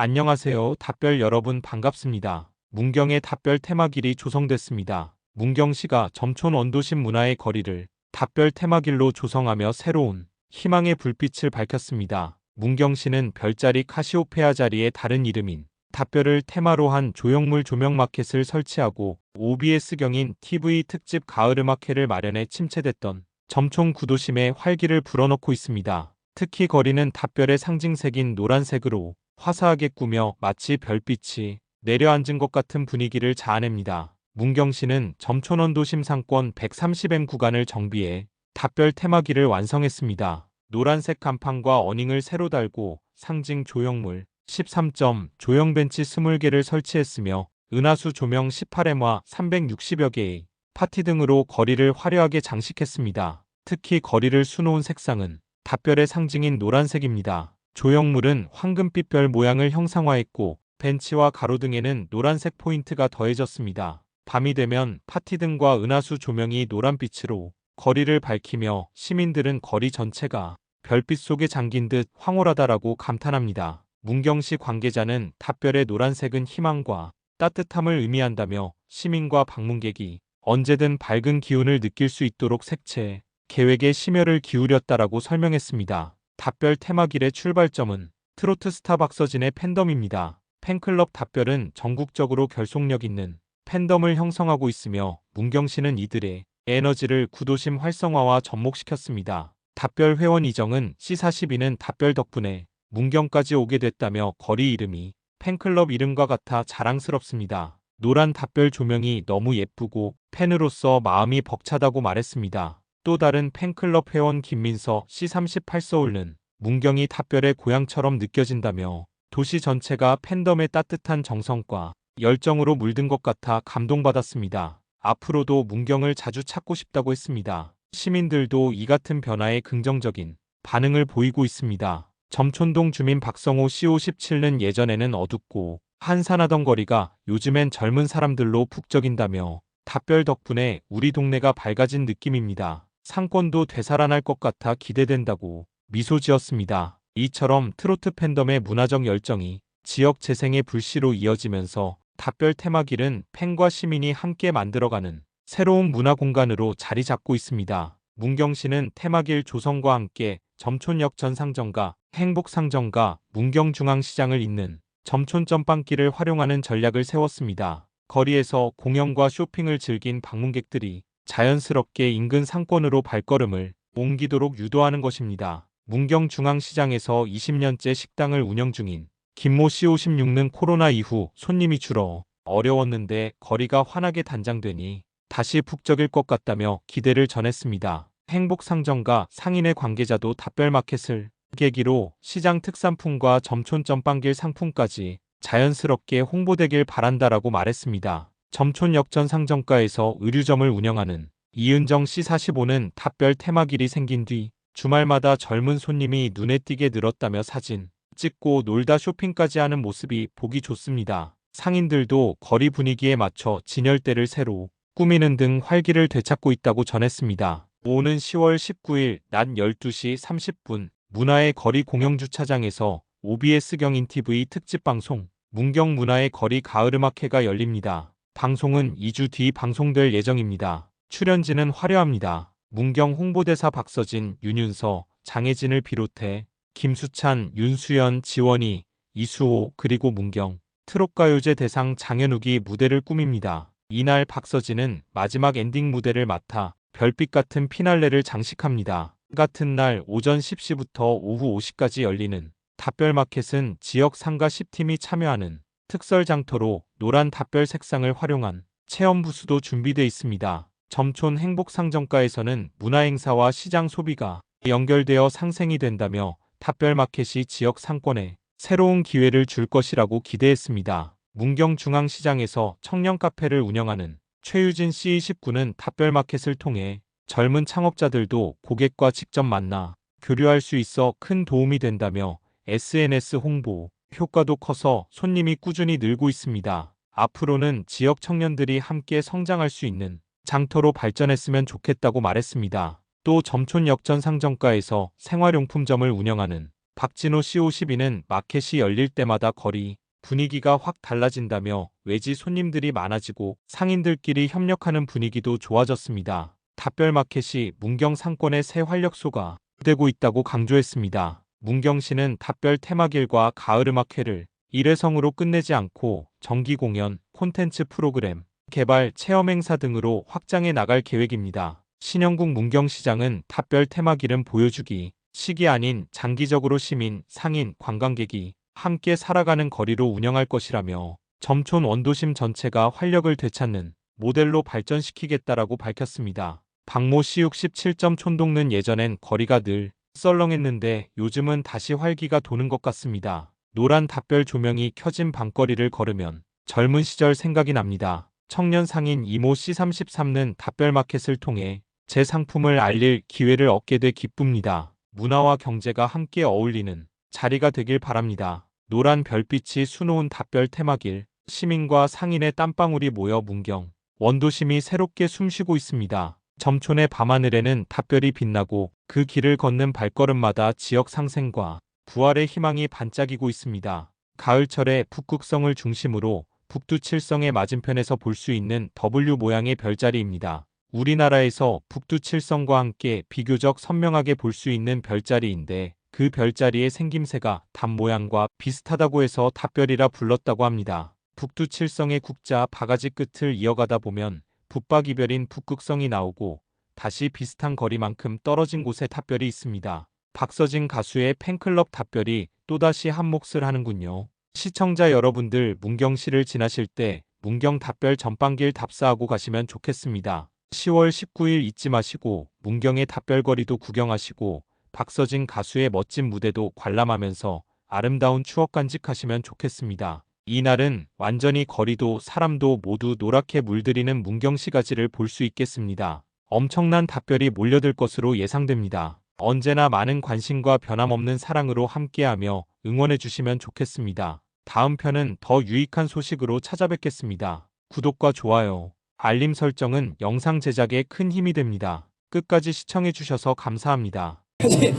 안녕하세요. 답별 여러분 반갑습니다. 문경의 답별 테마길이 조성됐습니다. 문경시가 점촌 원도심 문화의 거리를 답별 테마길로 조성하며 새로운 희망의 불빛을 밝혔습니다. 문경시는 별자리 카시오페아 자리의 다른 이름인 답별을 테마로 한 조형물 조명 마켓을 설치하고 OBS경인 TV 특집 가을음악회를 마련해 침체됐던 점촌 구도심의 활기를 불어넣고 있습니다. 특히 거리는 답별의 상징색인 노란색으로 화사하게 꾸며 마치 별빛이 내려앉은 것 같은 분위기를 자아냅니다. 문경시는 점촌원 도심 상권 130M 구간을 정비해 답별 테마기를 완성했습니다. 노란색 간판과 어닝을 새로 달고 상징 조형물 13점 조형 벤치 20개를 설치했으며 은하수 조명 18M와 360여 개의 파티 등으로 거리를 화려하게 장식했습니다. 특히 거리를 수놓은 색상은 답별의 상징인 노란색입니다. 조형물은 황금빛 별 모양을 형상화했고 벤치와 가로등에는 노란색 포인트가 더해졌습니다. 밤이 되면 파티등과 은하수 조명이 노란빛으로 거리를 밝히며 시민들은 거리 전체가 별빛 속에 잠긴 듯 황홀하다라고 감탄합니다. 문경시 관계자는 답별의 노란색은 희망과 따뜻함을 의미한다며 시민과 방문객이 언제든 밝은 기운을 느낄 수 있도록 색채, 계획에 심혈을 기울였다라고 설명했습니다. 답별 테마길의 출발점은 트로트 스타 박서진의 팬덤입니다. 팬클럽 답별은 전국적으로 결속력 있는 팬덤을 형성하고 있으며 문경시는 이들의 에너지를 구도심 활성화와 접목시켰습니다. 답별 회원 이정은 C42는 답별 덕분에 문경까지 오게 됐다며 거리 이름이 팬클럽 이름과 같아 자랑스럽습니다. 노란 답별 조명이 너무 예쁘고 팬으로서 마음이 벅차다고 말했습니다. 또 다른 팬클럽 회원 김민서 C38 서울은 문경이 답별의 고향처럼 느껴진다며 도시 전체가 팬덤의 따뜻한 정성과 열정으로 물든 것 같아 감동받았습니다. 앞으로도 문경을 자주 찾고 싶다고 했습니다. 시민들도 이 같은 변화에 긍정적인 반응을 보이고 있습니다. 점촌동 주민 박성호 C57는 예전에는 어둡고 한산하던 거리가 요즘엔 젊은 사람들로 북적인다며 답별 덕분에 우리 동네가 밝아진 느낌입니다. 상권도 되살아날 것 같아 기대된다고 미소 지었습니다. 이처럼 트로트 팬덤의 문화적 열정이 지역 재생의 불씨로 이어지면서 답별 테마길은 팬과 시민이 함께 만들어가는 새로운 문화 공간으로 자리 잡고 있습니다. 문경시는 테마길 조성과 함께 점촌역 전상점과 행복상점과 문경중앙시장을 잇는 점촌점빵길을 활용하는 전략을 세웠습니다. 거리에서 공연과 쇼핑을 즐긴 방문객들이 자연스럽게 인근 상권으로 발걸음을 옮기도록 유도하는 것입니다. 문경중앙시장에서 20년째 식당을 운영 중인 김모 C56는 코로나 이후 손님이 줄어 어려웠는데 거리가 환하게 단장되니 다시 북적일 것 같다며 기대를 전했습니다. 행복상점과 상인의 관계자도 답별마켓을 계기로 시장 특산품과 점촌 점빵길 상품까지 자연스럽게 홍보되길 바란다라고 말했습니다. 점촌 역전 상점가에서 의류점을 운영하는 이은정 C45는 답별 테마길이 생긴 뒤 주말마다 젊은 손님이 눈에 띄게 늘었다며 사진 찍고 놀다 쇼핑까지 하는 모습이 보기 좋습니다. 상인들도 거리 분위기에 맞춰 진열대를 새로 꾸미는 등 활기를 되찾고 있다고 전했습니다. 오는 10월 19일 낮 12시 30분 문화의 거리 공영주차장에서 OBS 경인 TV 특집 방송 문경 문화의 거리 가을음악회가 열립니다. 방송은 2주 뒤 방송될 예정입니다. 출연진은 화려합니다. 문경 홍보대사 박서진, 윤윤서, 장혜진을 비롯해 김수찬, 윤수연, 지원이, 이수호, 그리고 문경, 트롯가요제 대상 장현욱이 무대를 꾸밉니다. 이날 박서진은 마지막 엔딩 무대를 맡아 별빛 같은 피날레를 장식합니다. 같은 날 오전 10시부터 오후 5시까지 열리는 답별마켓은 지역 상가 10팀이 참여하는 특설 장터로 노란 답별 색상을 활용한 체험 부스도 준비되어 있습니다. 점촌 행복상점가에서는 문화행사와 시장 소비가 연결되어 상생이 된다며 답별 마켓이 지역 상권에 새로운 기회를 줄 것이라고 기대했습니다. 문경중앙시장에서 청년 카페를 운영하는 최유진 C29는 답별 마켓을 통해 젊은 창업자들도 고객과 직접 만나 교류할 수 있어 큰 도움이 된다며 SNS 홍보, 효과도 커서 손님이 꾸준히 늘고 있습니다. 앞으로는 지역 청년들이 함께 성장할 수 있는 장터로 발전했으면 좋겠다고 말했습니다. 또 점촌 역전 상점가에서 생활용품점을 운영하는 박진호 C52는 마켓이 열릴 때마다 거리, 분위기가 확 달라진다며 외지 손님들이 많아지고 상인들끼리 협력하는 분위기도 좋아졌습니다. 답별 마켓이 문경 상권의 새 활력소가 되고 있다고 강조했습니다. 문경시는 답별 테마길과 가을음악회를 일회성으로 끝내지 않고 정기 공연, 콘텐츠 프로그램, 개발, 체험 행사 등으로 확장해 나갈 계획입니다. 신영국 문경시장은 답별 테마길은 보여주기, 시기 아닌 장기적으로 시민, 상인, 관광객이 함께 살아가는 거리로 운영할 것이라며 점촌 원도심 전체가 활력을 되찾는 모델로 발전시키겠다라고 밝혔습니다. 박모 시 67점 촌동는 예전엔 거리가 늘 썰렁했는데 요즘은 다시 활기가 도는 것 같습니다. 노란 답별 조명이 켜진 밤거리를 걸으면 젊은 시절 생각이 납니다. 청년 상인 이모 C33는 답별 마켓을 통해 제 상품을 알릴 기회를 얻게 돼 기쁩니다. 문화와 경제가 함께 어울리는 자리가 되길 바랍니다. 노란 별빛이 수놓은 답별 테마길, 시민과 상인의 땀방울이 모여 문경, 원도심이 새롭게 숨쉬고 있습니다. 점촌의 밤하늘에는 답별이 빛나고 그 길을 걷는 발걸음마다 지역 상생과 부활의 희망이 반짝이고 있습니다. 가을철에 북극성을 중심으로 북두칠성의 맞은편에서 볼 수 있는 W 모양의 별자리입니다. 우리나라에서 북두칠성과 함께 비교적 선명하게 볼 수 있는 별자리인데 그 별자리의 생김새가 답 모양과 비슷하다고 해서 답별이라 불렀다고 합니다. 북두칠성의 국자 바가지 끝을 이어가다 보면 북박이별인 북극성이 나오고 다시 비슷한 거리만큼 떨어진 곳에 답별이 있습니다. 박서진 가수의 팬클럽 답별이 또다시 한 몫을 하는군요. 시청자 여러분들 문경시를 지나실 때 문경 답별 전방길 답사하고 가시면 좋겠습니다. 10월 19일 잊지 마시고 문경의 답별거리도 구경하시고 박서진 가수의 멋진 무대도 관람하면서 아름다운 추억 간직하시면 좋겠습니다. 이날은 완전히 거리도 사람도 모두 노랗게 물들이는 문경시 가지를 볼 수 있겠습니다. 엄청난 답별이 몰려들 것으로 예상됩니다. 언제나 많은 관심과 변함없는 사랑으로 함께하며 응원해 주시면 좋겠습니다. 다음 편은 더 유익한 소식으로 찾아뵙겠습니다. 구독과 좋아요, 알림 설정은 영상 제작에 큰 힘이 됩니다. 끝까지 시청해 주셔서 감사합니다. 아니,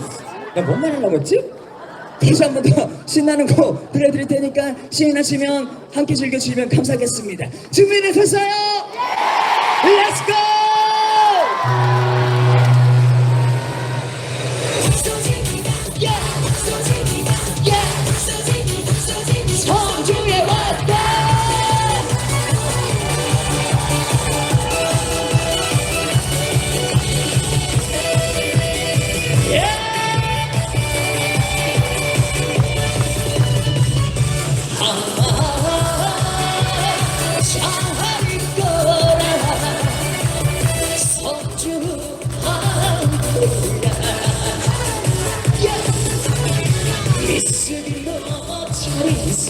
나뭔 말하려고 했지? 다시 한 번 더 신나는 곡 들려드릴 테니까 신나시면 함께 즐겨주시면 감사하겠습니다. 준비되셨어요? Let's go!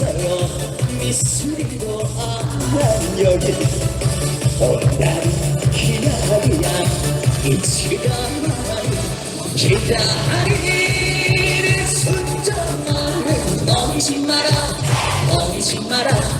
있어요 미스리로 안 여기 온다는 기다리야 이치가 기다리는 순정만은 넘지 마라 넘지 마라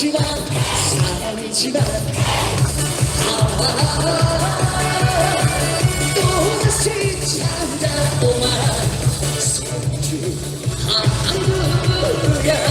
道だ坂道だああどうかしちゃうんだお前そういハンドルが